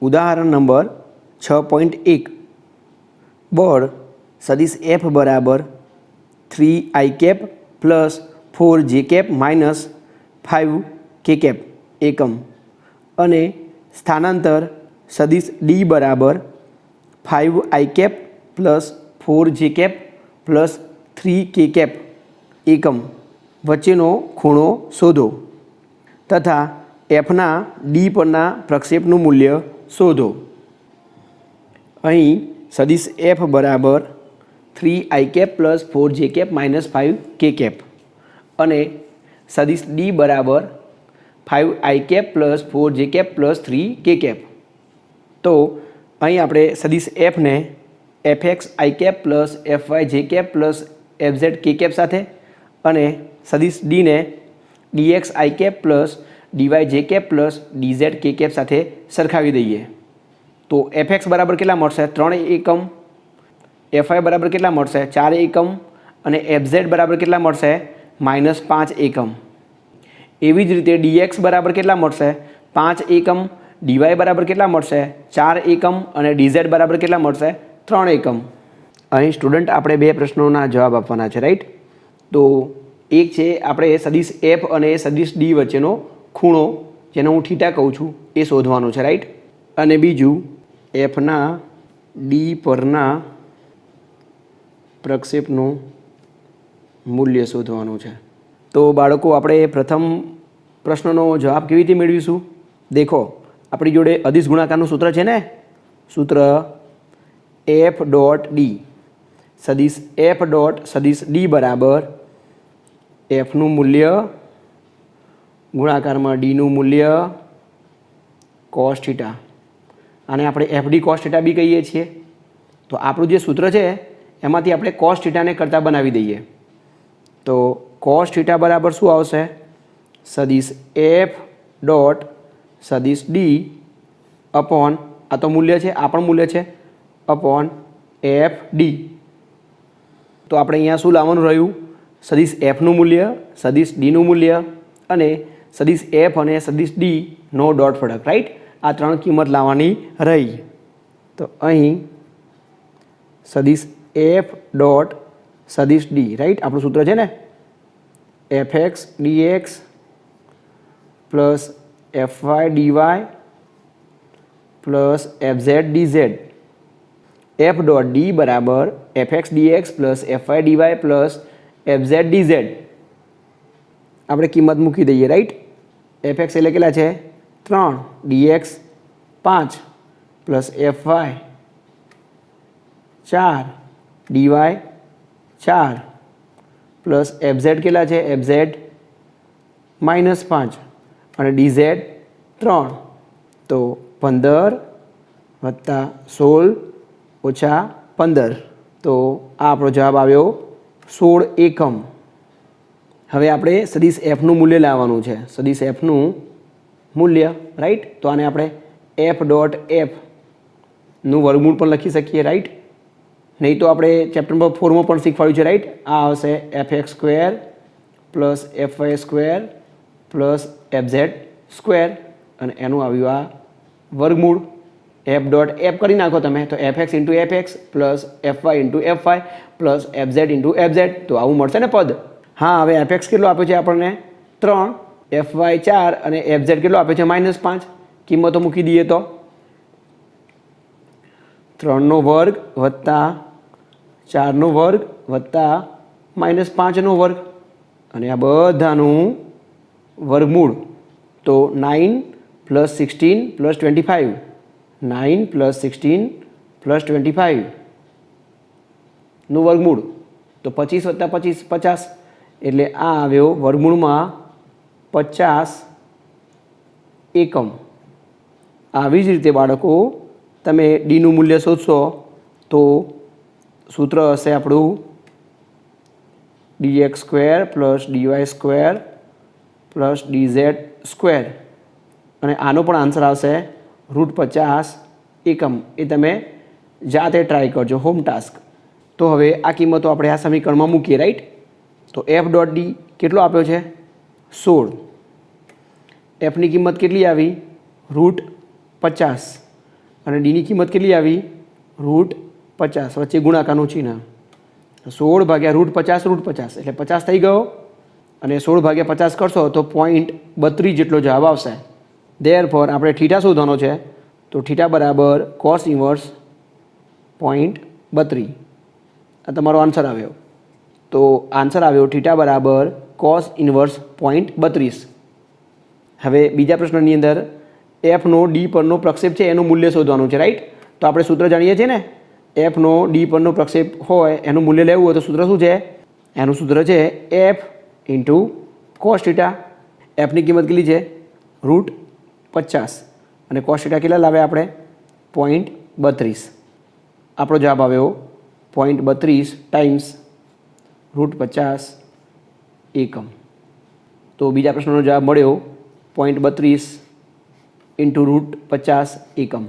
ઉદાહરણ નંબર છ પોઈન્ટ એક. બળ સદિશ એફ બરાબર three I cap plus four J cap minus five K cap એકમ. અને સ્થાનાંતર સદિશ ડી બરાબર five I cap plus four J cap plus three K cap એકમ. વચ્ચેનો ખૂણો શોધો. તથા એફના ડી પરના પ્રક્ષેપનું મૂલ્ય શોધો. અહીં સદિશ એફ બરાબર three I cap plus four J cap minus five K cap અને સદિશ ડી બરાબર five I cap plus four J cap plus three K cap તો અહીં આપણે સદિશ એફને F X I cap plus F Y J cap plus F Z K cap સાથે અને સદિશ ડીને DX I cap plus DY J cap plus DZ K cap સાથે સરખાવી દઈએ. તો એફ એક્સ બરાબર કેટલા મળશે? ત્રણ એકમ. એફ આઈ બરાબર કેટલા મળશે? ચાર એકમ. અને એફ ઝેડ બરાબર કેટલા મળશે? માઇનસ પાંચ એકમ. એવી જ રીતે ડીએક્સ બરાબર કેટલા મળશે? પાંચ એકમ. ડીવાય બરાબર કેટલા મળશે? ચાર એકમ. અને ડીઝેડ બરાબર કેટલા મળશે? ત્રણ એકમ. અહીં સ્ટુડન્ટ આપણે બે પ્રશ્નોના જવાબ આપવાના છે રાઈટ તો એક છે આપણે સદીશ એફ અને સદીશ ડી વચ્ચેનો ખૂણો, જેને હું થીટા કહું છું, એ શોધવાનો છે રાઈટ અને બીજું એફના ડી પરના પ્રક્ષેપનું મૂલ્ય શોધવાનું છે. તો બાળકો, આપણે પ્રથમ પ્રશ્નનો જવાબ કેવી રીતે મેળવીશું? દેખો, આપણી જોડે અધિશ ગુણાકારનું સૂત્ર છે ને? સૂત્ર એફ ડોટ ડી સદીશ એફ ડોટ સદીશ ડી બરાબર એફનું મૂલ્ય ગુણાકારમાં ડીનું મૂલ્ય કોસ થીટા આને આપણે એફડી કોસ થીટા બી કહીએ છીએ. તો આપણું જે સૂત્ર છે, એમાંથી આપણે કોસ થીટાને કરતાં બનાવી દઈએ. તો કોસ થીટા બરાબર શું આવશે? સદીશ એફ ડોટ સદીશ ડી અપોન આ તો મૂલ્ય છે, આ પણ મૂલ્ય છે અપોન એફ ડી તો આપણે અહીંયા શું લાવવાનું રહ્યું? સદીશ એફનું મૂલ્ય, સદીશ ડીનું મૂલ્ય અને સદિશ એફ અને સદીશ ડી નો ડોટ પ્રોડક્ટ રાઈટ આ ત્રણ કિંમત લાવવાની રહી. તો અહીં સદીશ એફ ડોટ સદીશ ડી રાઈટ આપણું સૂત્ર છે ને? F X D X plus F Y D Y plus F Z D Z F dot D બરાબર F X D X plus F Y D Y plus F Z D Z આપણે કિંમત મૂકી દઈએ right F x એટલે કેટલા છે? ત્રણ. D X પાંચ પ્લસ એફ વાય ચાર. ડી વાય ચાર. પ્લસ એફ ઝેડ કેટલા છે? એફ ઝેડ માઇનસ પાંચ. અને ડીઝેડ ત્રણ. તો પંદર વત્તા સોળ ઓછા પંદર. તો આ આપણો જવાબ આવ્યો સોળ એકમ. હવે આપણે સદીશ એફનું મૂલ્ય લાવવાનું છે. સદીશ એફનું મૂલ્ય રાઈટ તો આને આપણે એફ ડોટ એફનું વર્ગમૂળ પણ લખી શકીએ રાઈટ નહીં તો આપણે ચેપ્ટર નંબર ફોરમાં પણ શીખવાડ્યું છે રાઈટ આ આવશે F X square plus F Y square plus F Z square અને એનું આવ્યું આ વર્ગમૂળ. એફ ડોટ એફ કરી નાખો તમે, તો F X into F X plus F Y into F Y plus F Z into F Z તો આવું મળશે ને પદ. હા, હવે એફએક્સ કેટલું આપ્યો છે આપણને? ત્રણ. એફ વાય ચાર અને એફ ઝેડ કેટલો આપ્યો છે? માઇનસ પાંચ. કિંમતો મૂકી દઈએ તો. ત્રણનો વર્ગ વત્તા ચારનો વર્ગ વત્તા માઇનસ પાંચનો વર્ગ. અને આ બધાનું વર્ગમૂળ. તો nine plus sixteen plus twenty five nine plus sixteen plus twenty ફાઇવનું વર્ગમૂળ. તો પચીસ વત્તા પચીસ, પચાસ. એટલે આ આવ્યો વર્ગમૂળમાં પચાસ એકમ. આવી જ રીતે બાળકો, તમે ડીનું મૂલ્ય શોધશો તો સૂત્ર હશે આપણું D X square plus DY square plus DZ square અને આનો પણ આન્સર આવશે રૂટ પચાસ એકમ. એ તમે જાતે ટ્રાય કરજો હોમ ટાસ્ક તો હવે આ કિંમતો આપણે આ સમીકરણમાં મૂકીએ રાઈટ તો એફ ડોટ ડી કેટલો આપ્યો છે? સોળ. એફની કિંમત કેટલી આવી? રૂટ પચાસ. અને ડીની કિંમત કેટલી આવી? રૂટ પચાસ. વચ્ચે ગુણાકારનું ચિહ્ન. સોળ ભાગ્યા રૂટ પચાસ રૂટ પચાસ. એટલે પચાસ થઈ ગયો. અને સોળ ભાગ્યા પચાસ કરશો તો પોઈન્ટ બત્રીસ જેટલો જવાબ આવશે. દેર ફોર આપણે ઠીઠા શોધવાનો છે. તો ઠીઠા બરાબર કોસ ઇન્વર્સ પોઈન્ટ બત્રી આ તમારો આન્સર આવ્યો. તો આન્સર આવ્યો થીટા બરાબર કોસ ઇન્વર્સ પોઈન્ટ બત્રીસ. હવે બીજા પ્રશ્નની અંદર એફનો ડી પરનો પ્રક્ષેપ છે, એનું મૂલ્ય શોધવાનું છે રાઈટ તો આપણે સૂત્ર જાણીએ છીએ ને? એફનો ડી પરનો પ્રક્ષેપ હોય, એનું મૂલ્ય લેવું હોય તો સૂત્ર શું છે? એનું સૂત્ર છે એફ ઇન્ટુ કોસ થીટા એફની કિંમત કેટલી છે? રૂટ પચાસ. અને કોસ થીટા કેટલા લાવ્યા આપણે? પોઈન્ટ બત્રીસ. આપણો જવાબ આવ્યો પોઈન્ટ બત્રીસ ટાઈમ્સ રૂટ પચાસ એકમ. તો બીજા પ્રશ્નનો જવાબ મળ્યો પોઈન્ટ બત્રીસ ઇન્ટુ રૂટ પચાસ એકમ.